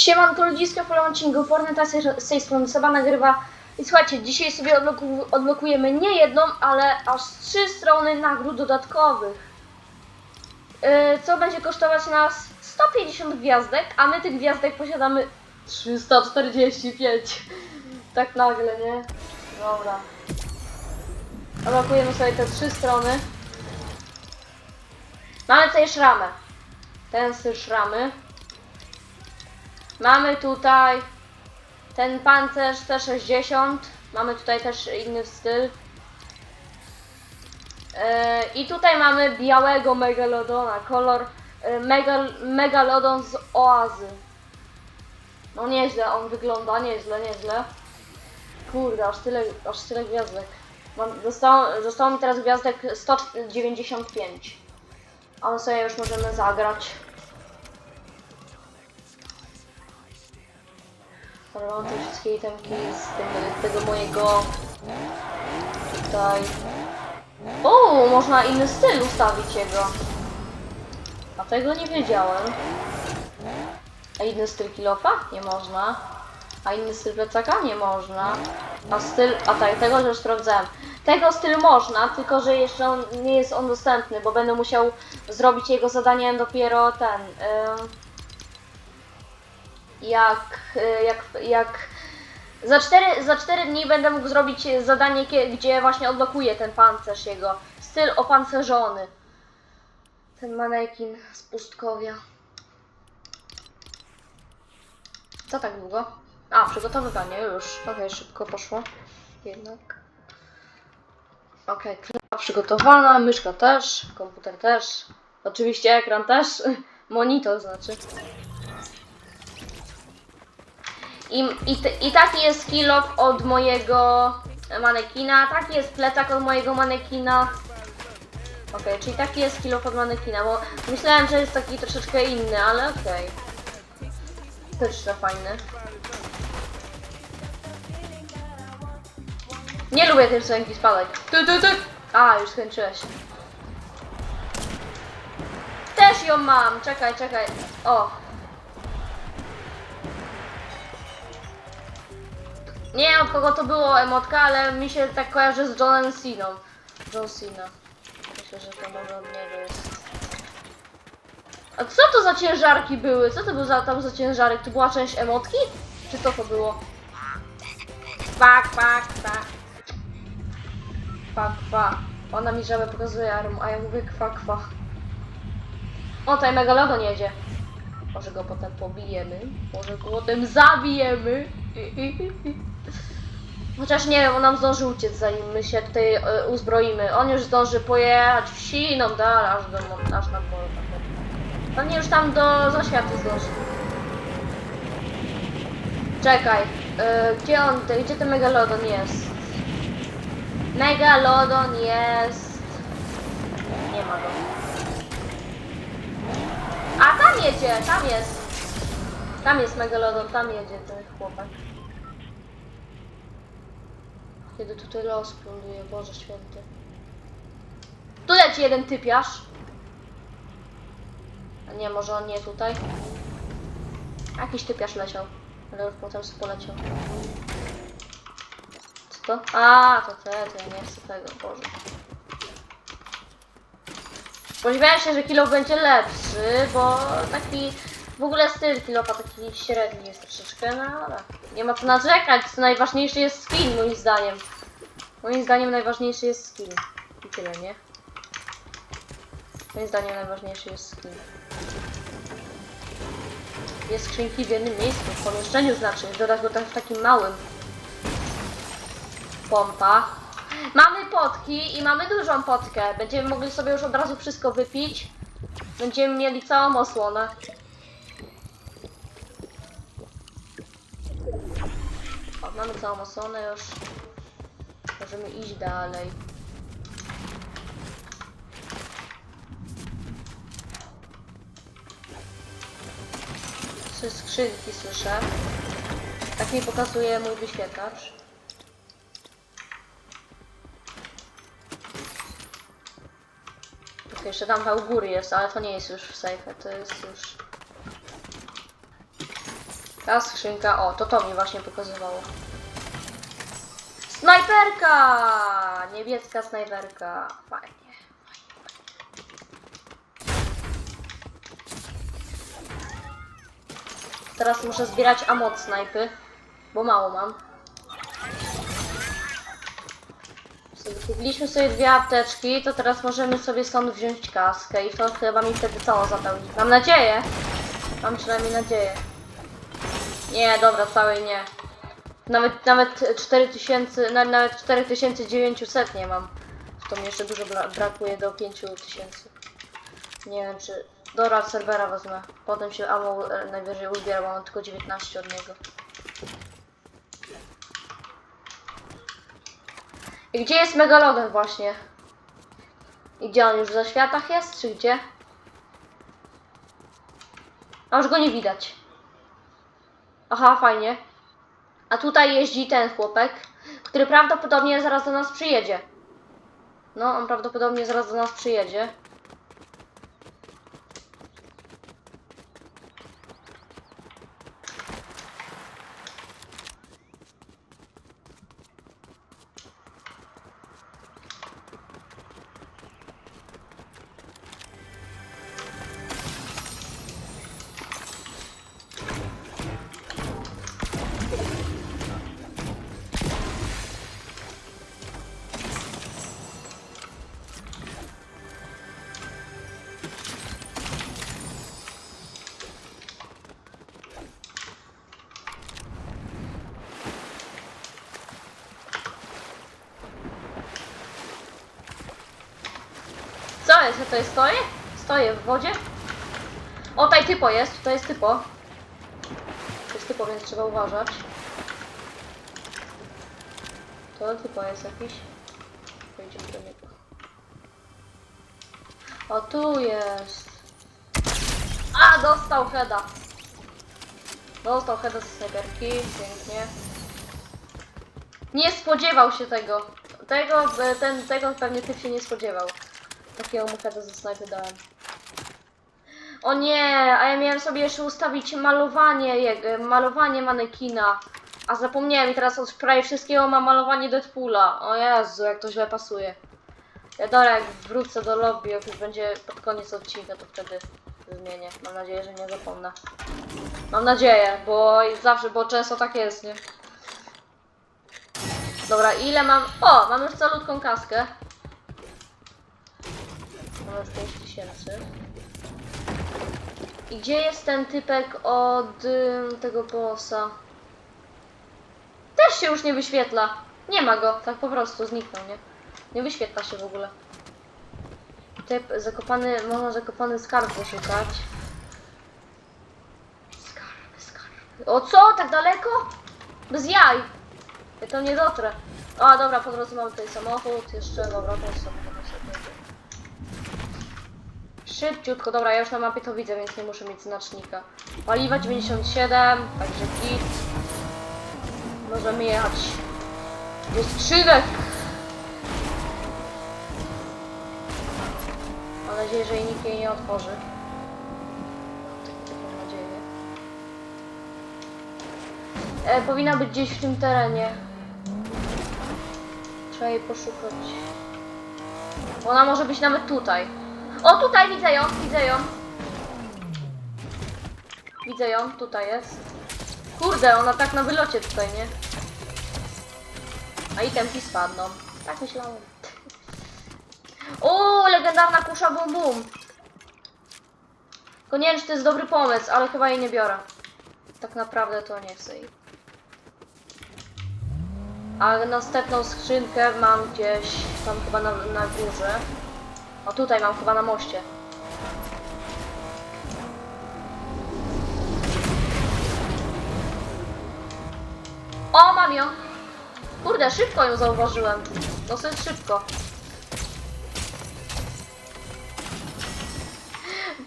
Siemanko ludziska, odcinku Fortnite z tej strony Seba nagrywa. I słuchajcie, dzisiaj sobie odbloku, odblokujemy nie jedną, ale aż trzy strony nagród dodatkowych. Yy, co będzie kosztować nas 150 gwiazdek, a my tych gwiazdek posiadamy 345. tak nagle, nie? Dobra. Odblokujemy sobie te trzy strony. Mamy tutaj szramę. Ten styl szramy. Mamy tutaj ten pancerz T60. Mamy tutaj też inny styl. Yy, I tutaj mamy białego Megalodona. Kolor yy, megal, Megalodon z oazy. No nieźle, on wygląda, nieźle, nieźle. Kurde, aż tyle, aż tyle gwiazdek. Mam, zostało, zostało mi teraz gwiazdek 195. A my sobie już możemy zagrać. Mam te wszystkie itemki z tego, mojego tutaj. O, można inny styl ustawić jego. A tego nie wiedziałem. A inny styl kilofa? Nie można. A inny styl plecaka? Nie można. A styl, a tak, tego już sprawdzałem. Tego styl można, tylko że jeszcze on, nie jest on dostępny, bo będę musiał zrobić jego zadanie dopiero ten. ym, jak, y, jak, jak za 4, za 4 dni będę mógł zrobić zadanie, gdzie właśnie odblokuję ten pancerz jego. Styl opancerzony. Ten manekin z pustkowia. Co tak długo? A, przygotowywanie już. Okej, szybko poszło. Jednak. Okej, okay, przygotowana, myszka też, komputer też. Oczywiście ekran też. Monitor znaczy. I, i, I taki jest kill off od mojego manekina, taki jest plecak od mojego manekina. Okej, czyli taki jest kill off od manekina, bo myślałem, że jest taki troszeczkę inny, ale okej. Też jeszcze fajny. Nie lubię tej piosenki, spadaj. Tu, tu, tu. A, już skończyłeś. Też ją mam, czekaj, czekaj. O, Nie wiem od kogo to było emotka, ale mi się tak kojarzy z Johnem Ceną. John Cena. Myślę, że to może od niego jest. A co to za ciężarki były? Co to był za, tam za ciężarek? To była część emotki? Czy co to było? Pak, pak, pak. Pak, pak. Ona mi żabę pokazuje, a ja- mówię kwa, kwa. O, tutaj Megalodon jedzie. Może go potem pobijemy. Może go potem zabijemy. Chociaż nie wiem, on nam zdąży uciec, zanim my się tutaj e, uzbroimy. On już zdąży pojechać w siną dalej, aż, do, aż na pole. Pewnie już tam do zaświatu zdąży. Czekaj, e, gdzie on, gdzie ten Megalodon jest? Megalodon jest... Nie ma go. A tam jedzie, tam jest. Tam jest Megalodon, tam jedzie ten chłopak. Kiedy tutaj los pląduje, Boże Święty. Tu leci jeden typiarz. A nie, może on nie tutaj. Jakiś typiarz leciał, ale już potem sobie poleciał. Co to? A, to te, to ja nie chcę tego, Boże. Spodziewałem się, że kilo będzie lepszy, bo taki w ogóle styl kilofa taki średni jest troszeczkę, no ale nie ma co narzekać, co najważniejszy jest skin moim zdaniem. Moim zdaniem najważniejszy jest skin. I tyle, nie? Moim zdaniem najważniejszy jest skin. Jest skrzynki w jednym miejscu, w pomieszczeniu znaczy, dodać go tak w takim małym. Pompa. Mamy potki i mamy dużą potkę. Będziemy mogli sobie już od razu wszystko wypić. Będziemy mieli całą osłonę. Mamy całą osłonę już. Możemy iść dalej. Trzy skrzynki słyszę. Tak mi pokazuje mój wyświetlacz. Tylko jeszcze tam u góry jest, ale to nie jest już w safe, to jest już... Ta skrzynka, o, to to mi właśnie pokazywało. Snajperka! Niebieska snajperka. Fajnie. Teraz muszę zbierać ammo od snajpy, bo mało mam. Kupiliśmy sobie dwie apteczki, to teraz możemy sobie stąd wziąć kaskę i to chyba mi wtedy całą zapełni. Mam nadzieję. Mam przynajmniej nadzieję. Nie, dobra, całej nie. Nawet, nawet 4000, na- nawet 4900 nie mam. To mi jeszcze dużo bra brakuje do 5000. Nie wiem czy... Dobra, serwera wezmę. Potem się ammo e, najwyżej uzbiera, bo mam tylko 19 od niego. I gdzie jest Megalogan właśnie? I gdzie on już w zaświatach jest, czy gdzie? A już go nie widać. Aha, fajnie. A tutaj jeździ ten chłopek, który prawdopodobnie zaraz do nas przyjedzie. No, on prawdopodobnie zaraz do nas przyjedzie. Tutaj stoję? Stoję w wodzie? O, tutaj typo jest, tutaj jest typo. To jest typo, więc trzeba uważać. To typo jest jakiś. Pojedziemy do niego. O, tu jest. A, dostał heada. Dostał heada ze snajperki, pięknie. Nie spodziewał się tego. Tego, e, ten, tego pewnie typ się nie spodziewał. Takiego mu heada ze snajpy dałem. O nie, a ja miałem sobie jeszcze ustawić malowanie, malowanie manekina. A zapomniałem i teraz od prawie wszystkiego mam malowanie Deadpoola. O Jezu, jak to źle pasuje. Ja dobra, jak wrócę do lobby, jak już będzie pod koniec odcinka, to wtedy zmienię. Mam nadzieję, że nie zapomnę. Mam nadzieję, bo zawsze, bo często tak jest, nie? Dobra, ile mam? O, mam już calutką kaskę. Już 5000. I gdzie jest ten typek od tego bossa? Też się już nie wyświetla. Nie ma go, tak po prostu zniknął, nie? Nie wyświetla się w ogóle. Typ zakopany, można zakopany skarb poszukać. Skarby, skarby. O co? Tak daleko? Bez jaj. Ja tam nie dotrę. A dobra, po drodze mamy tutaj samochód, jeszcze, dobra, to jest samochód. Szybciutko, dobra, ja już na mapie to widzę, więc nie muszę mieć znacznika. Paliwa 97, także git. Możemy jechać. Do skrzynek! Mam nadzieję, że nikt jej nie otworzy. Mam nadzieję. E, powinna być gdzieś w tym terenie. Trzeba jej poszukać. Ona może być nawet tutaj. O, tutaj widzę ją, widzę ją. Widzę ją, tutaj jest. Kurde, ona tak na wylocie tutaj, nie? A itemki spadną. Tak myślałem. O, legendarna kusza bum bum. Tylko nie wiem, czy to jest dobry pomysł, ale chyba jej nie biorę. Tak naprawdę to nie chcę jej. A następną skrzynkę mam gdzieś tam chyba na, na górze. O tutaj mam chyba na moście. O, mam ją! Kurde, szybko ją zauważyłem. Dosyć szybko.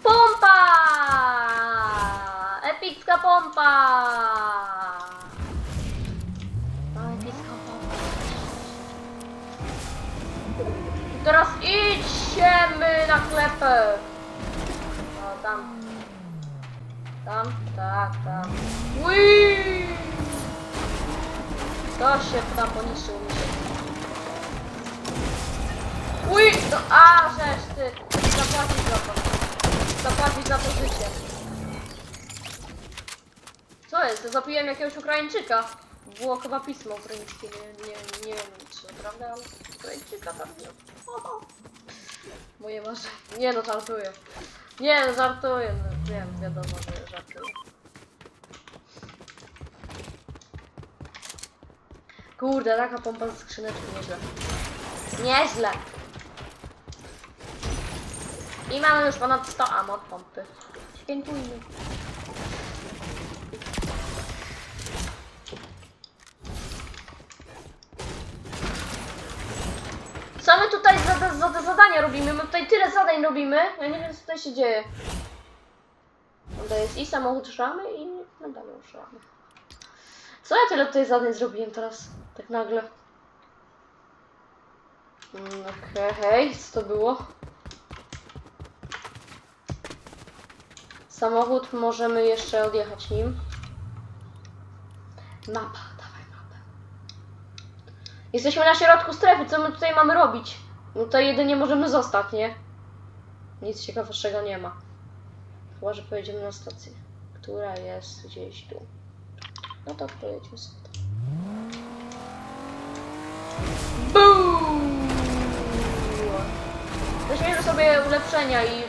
Pompa! Epicka pompa! O, epicka pompa. Teraz idźmy na klepę. O, tam. Tam, tak, tam. Ui! To się tam poniszczył mi się. Ui! No, a, żeż ty! Zapłacić za to. Zapłacić za to życie. Co jest? Zabiłem jakiegoś Ukraińczyka. Było chyba pismo ukraińskie, nie, nie, nie wiem czy naprawdę, ale Ukraińczyka tam nie. Moje marzenie. Nie no, żartuję. Nie no, żartuję. No, wiem, wiadomo, że żartuję. Kurde, taka pompa z skrzyneczki, nieźle. Nieźle. I mamy już ponad 100 am od pompy. Świętujmy. My tutaj za, za, za, za zadania robimy? My tutaj tyle zadań robimy. Ja nie wiem co tutaj się dzieje. No To jest i samochód szramy i nadal szramy. Co ja tyle tutaj zadań zrobiłem teraz? Tak nagle. Mm, Okej, hej, co to było? Samochód możemy jeszcze odjechać nim. Mapa. Jesteśmy na środku strefy, co my tutaj mamy robić? No to jedynie możemy zostać, nie? Nic ciekawszego nie ma. Chyba, że pojedziemy na stację, która jest gdzieś tu. No to pojedziemy sobie. Boom! Weźmiemy sobie ulepszenia i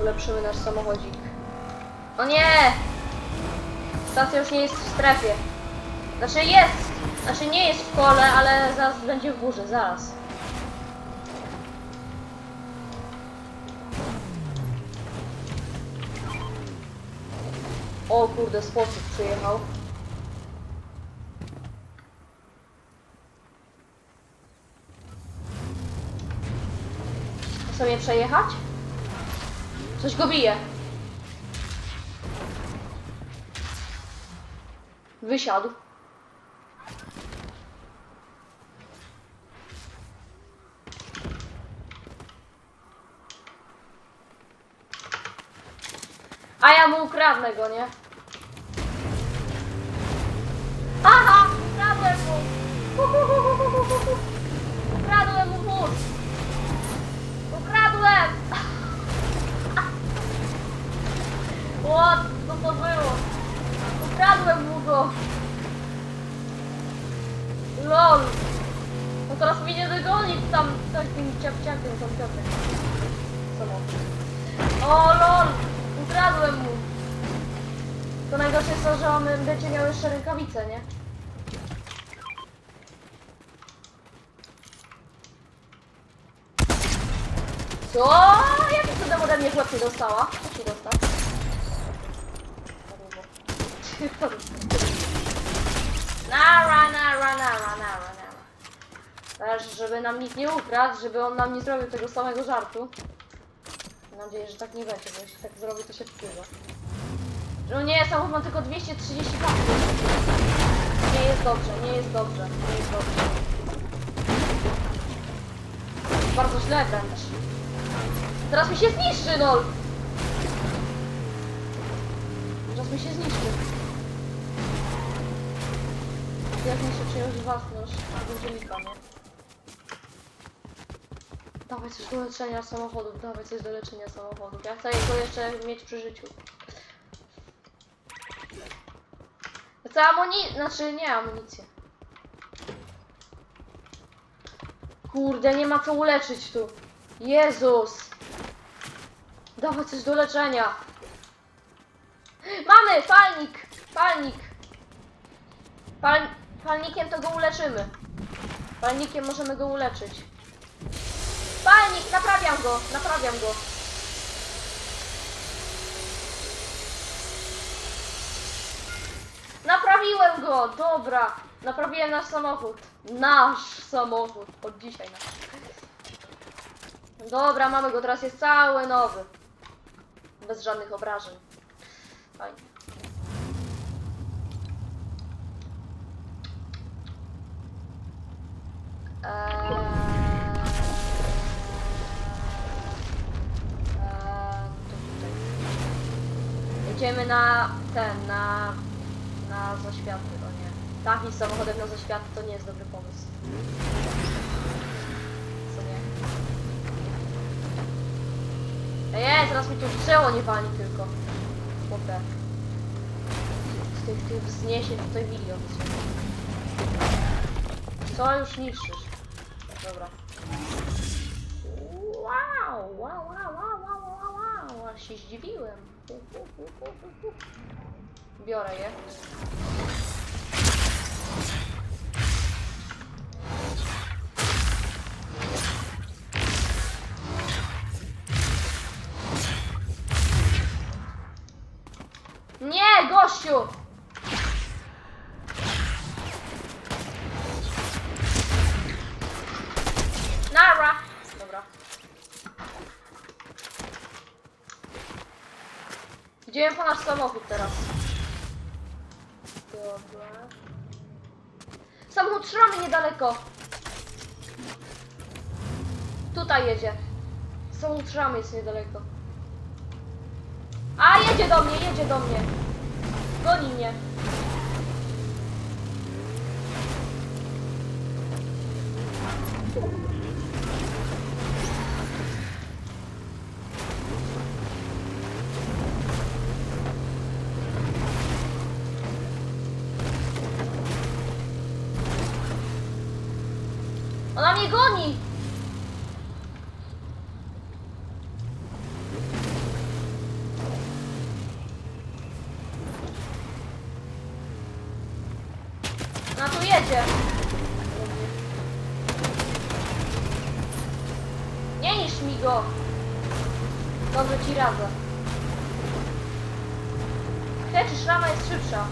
ulepszymy nasz samochodzik. O nie! Stacja już nie jest w strefie. Znaczy jest! Znaczy nie jest w kole, ale zaraz będzie w górze, zaraz. O kurde, sposób przyjechał. Chcę sobie przejechać? Coś go bije. Wysiadł. A ukradnę go, nie? Aha! Ukradłem mu! Ukradłem mu wóz! Ukradłem! What? Co to było? Ukradłem mu go! LOL! No teraz mnie nie dogoni tam tym ciapciakiem tam ciapek. Samochód. O LOL! Ukradłem mu! To najgorsze jest to, że on będzie miał jeszcze rękawice, nie? Co? Jakim cudem ode mnie chłop nie dostała? Co ci dostał? Nara, nara, nara, nara, nara. Też, żeby nam nikt nie ukradł, żeby on nam nie zrobił tego samego żartu. Mam nadzieję, że tak nie będzie, bo jeśli tak zrobi, to się wkurza. No nie, samochód ma tylko 230 pasów. Nie jest dobrze, nie jest dobrze, nie jest dobrze. Bardzo źle wręcz. Teraz mi się zniszczy, no! Teraz mi się zniszczy. Jak mi się przyjąć własność, a będzie mi koniec. Dawaj coś do leczenia samochodów, dawaj coś do leczenia samochodów. Ja chcę go jeszcze mieć przy życiu. Chcę. Znaczy nie amunicję. Kurde, nie ma co uleczyć tu. Jezus! Dawaj coś do leczenia. Mamy! Palnik! Palnik! Pal... Palnikiem to go uleczymy. Palnikiem możemy go uleczyć. Palnik! Naprawiam go! Naprawiam go! Go! Dobra! Naprawiłem nasz samochód. Nasz samochód. Od dzisiaj nasz. Dobra, mamy go. Teraz jest cały nowy. Bez żadnych obrażeń. Fajnie. Eee, eee. Jedziemy na ten, na, na zaświaty, nie. Takim samochodem na zaświaty to nie jest dobry pomysł. Co nie? Ej, zaraz mi tu drzewo nie pali tylko. Chłopie. Z tych, tych wzniesień tutaj milion. Co już niszczysz? Dobra. Wow, wow, wow, wow, wow, wow, wow, aż się zdziwiłem. Biorę je. Nie, gościu! Nara! Dobra. Idziemy po nasz samochód teraz. Trzymamy niedaleko. Tutaj jedzie. Samochód trzymamy jest niedaleko. A, jedzie do mnie, jedzie do mnie. Goni mnie. Nie niż mi go! Dobrze ci radzę. Kreczy, szrama jest szybsza.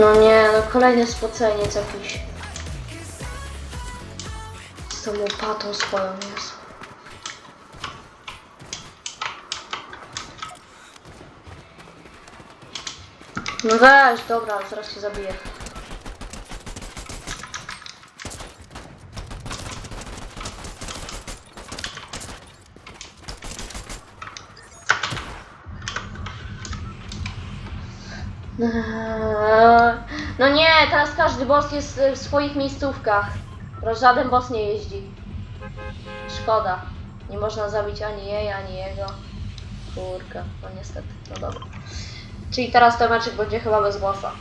No nie, no kolejny spoceniec jakiś. Z tą łopatą swoją jest. No weź, dobra, zaraz się zabiję. No nie, teraz każdy boss jest y, w swoich miejscówkach. Teraz Żaden boss nie jeździ. Szkoda. Nie można zabić ani jej, ani jego. Kurka, no niestety, no dobra. Czyli teraz meczek będzie chyba bez bossa.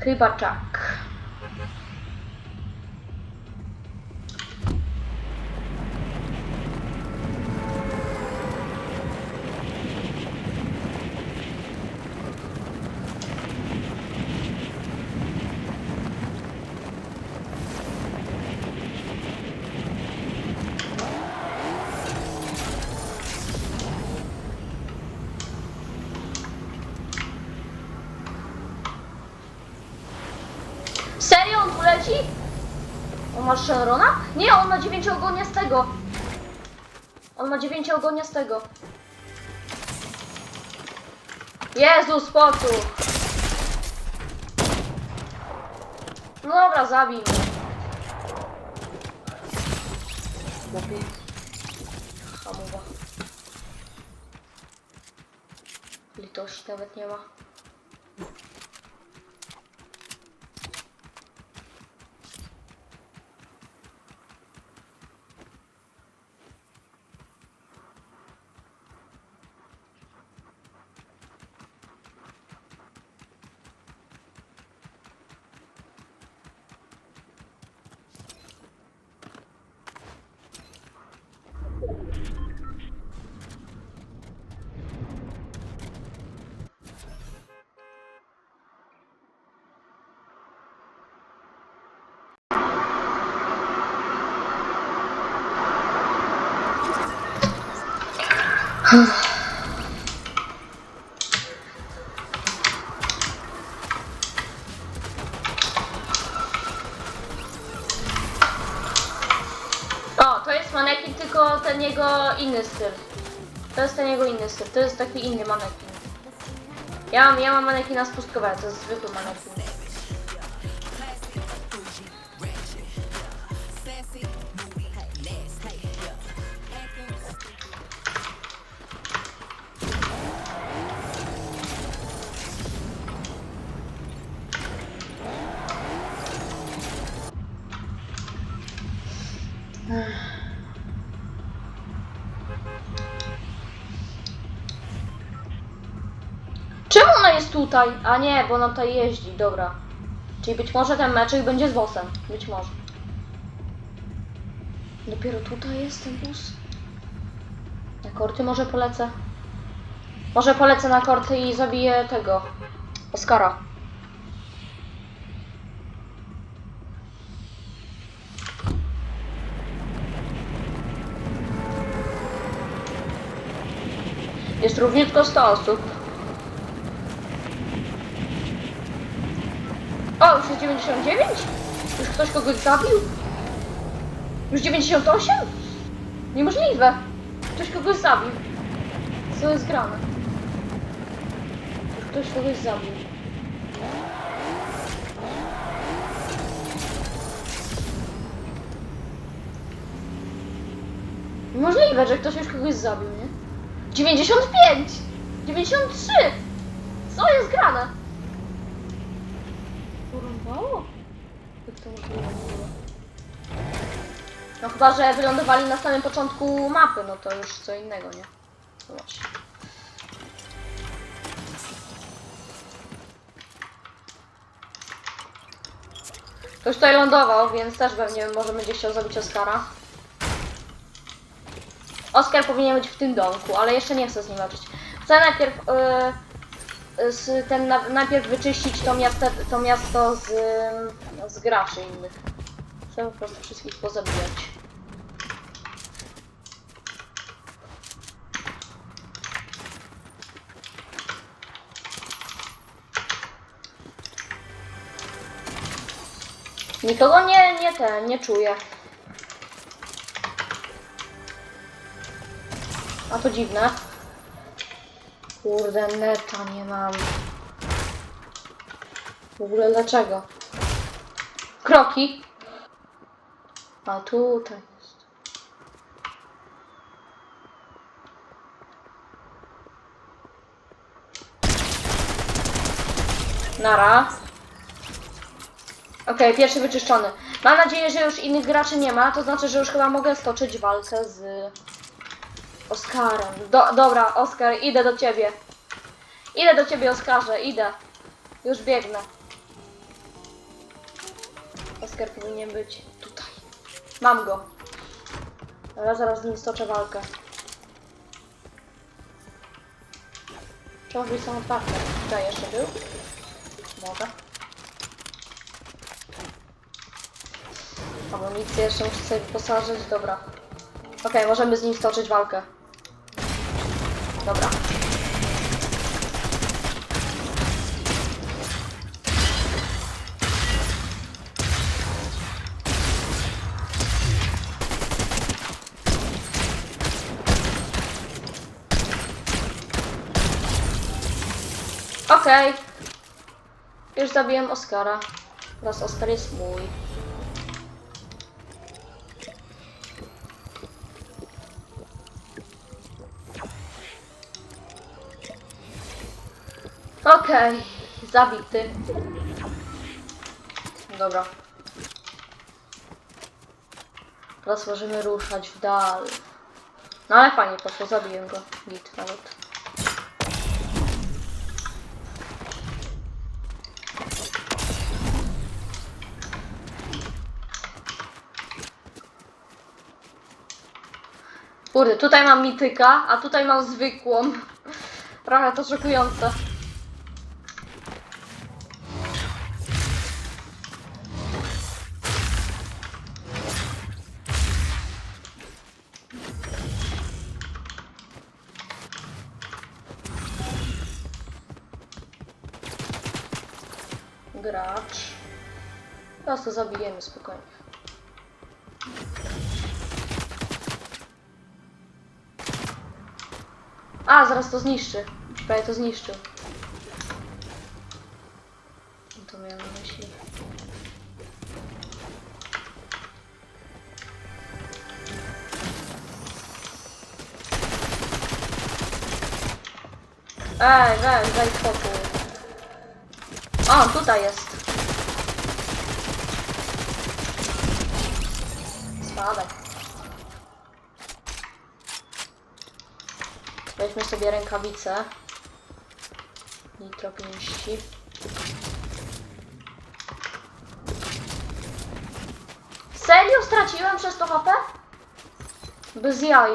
Chyba czak. Serio on tu leci? On ma Shenrona? Nie, on ma dziewięciogoniastego. On ma dziewięciogoniastego. Jezu, spokój! No dobra, zabij mnie. Hamowa. Litości nawet nie ma. Inny styl. To jest ten jego inny styl, to jest taki inny manekin. Ja mam, ja mam manekina z to jest zwykły manekin. Tutaj? A nie, bo ona tutaj jeździ, dobra. Czyli być może ten meczek będzie z bossem. Być może. Dopiero tutaj jest ten bus. Na korty może polecę? Może polecę na korty i zabiję tego. Oskara. Jest równiutko 100 osób. Już jest 99? Już ktoś kogoś zabił? Już 98? Niemożliwe. Ktoś kogoś zabił. Co jest grane? Już ktoś kogoś zabił. Możliwe, że ktoś już kogoś zabił, nie? 95! 93! Co jest grane? Porąbało? Jak to możliwe? No chyba, że wylądowali na samym początku mapy, no to już co innego, nie? No. Ktoś tutaj lądował, więc też pewnie może będzie chciał zabić Oskara. Oskar powinien być w tym domku, ale jeszcze nie chcę z nim walczyć. Chcę najpierw, yy, z, ten, na, najpierw wyczyścić to miasto, to miasto z, z graczy innych. Chcę po prostu wszystkich pozabijać. Nikogo nie, nie ten, nie czuję. A to dziwne. Kurde, neta nie mam. W ogóle dlaczego? Kroki. A tutaj jest. Nara. Okej, pierwszy wyczyszczony. Mam nadzieję, że już innych graczy nie ma, to znaczy, że już chyba mogę stoczyć walkę z Oskarem. Do, dobra, Oskar, idę do ciebie. Idę do ciebie, Oskarze, idę. Już biegnę. Oskar powinien być tutaj. Mam go. Ale zaraz z nim stoczę walkę. Drzwi są otwarte. Tutaj jeszcze był? Dobra. Amunicję jeszcze muszę sobie wyposażyć. Dobra. Okej, możemy z nim stoczyć walkę. Dobra. Okej. Okay. Już zabiłem Oscara. Teraz Oscar jest mój. Okej, zabity. Dobra. Teraz możemy ruszać w dal. No ale fajnie poszło, zabiłem go. Git nawet. Kurde, tutaj mam mityka, a tutaj mam zwykłą. Trochę to szokujące. Gracz. Teraz to zabijemy spokojnie. A, zaraz to zniszczy. Prawie to zniszczył. No To miałem na myśli. Ej, weź, daj spokój. O, tutaj jest. Spadaj. Weźmy sobie rękawice. Nitro pięści. Serio straciłem przez to HP? Bez jaj.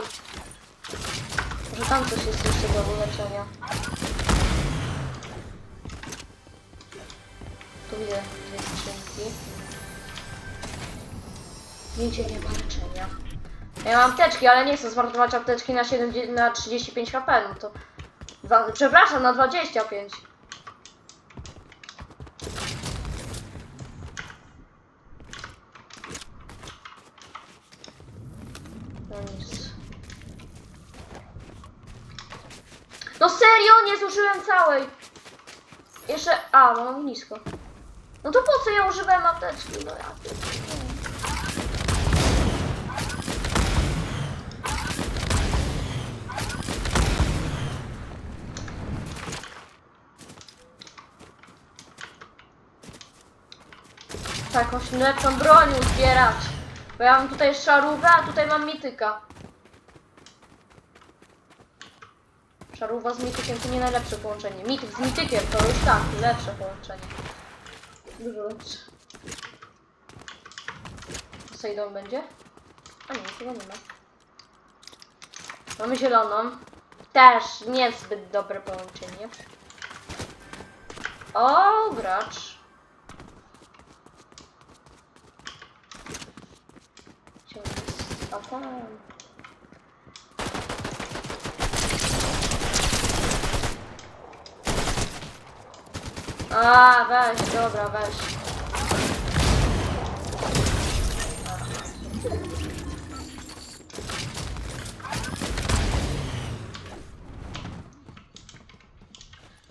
Że tam coś jest jeszcze do uleczenia. Widzę dwie skrzynki. Nigdzie nie ma. Ja mam apteczki, ale nie chcę zmarnować apteczki na, 7, na 35 HP, no to... Dwa, przepraszam, na 25. No. No serio, nie zużyłem całej. Jeszcze... A, mam nisko. No to po co ja używałem apteczki? No ja... jakąś lepszą broń uzbierać. Bo ja mam tutaj szarówę, a tutaj mam mityka. Szarówa z mitykiem to nie najlepsze połączenie. Mityk z mitykiem to już tak, lepsze połączenie. Dużo lepsze. Sejdą będzie? A nie, chyba nie ma. Mamy zieloną. Też niezbyt dobre połączenie. O, gracz. A tam. A, weź, dobra, weź.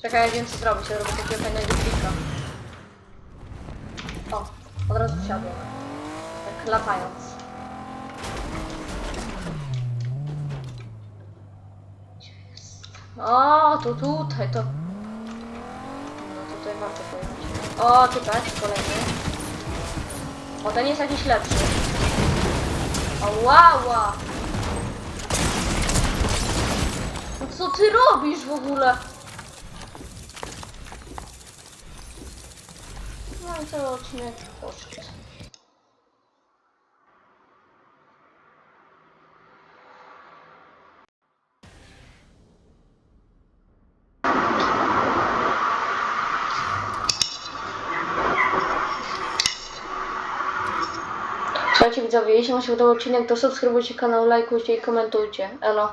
Czekaj, ja wiem co zrobić, ja robię takiego fajnego klika. O, od razu wsiadłem. Tak latając. O, to tutaj, to... O, tutaj, kolejny. O, ten jest jakiś lepszy. O, wow. No co ty robisz w ogóle? No i cały odcinek poszedł. Widzowie, jeśli wam się podobał odcinek, to subskrybujcie kanał, lajkujcie i komentujcie. Elo.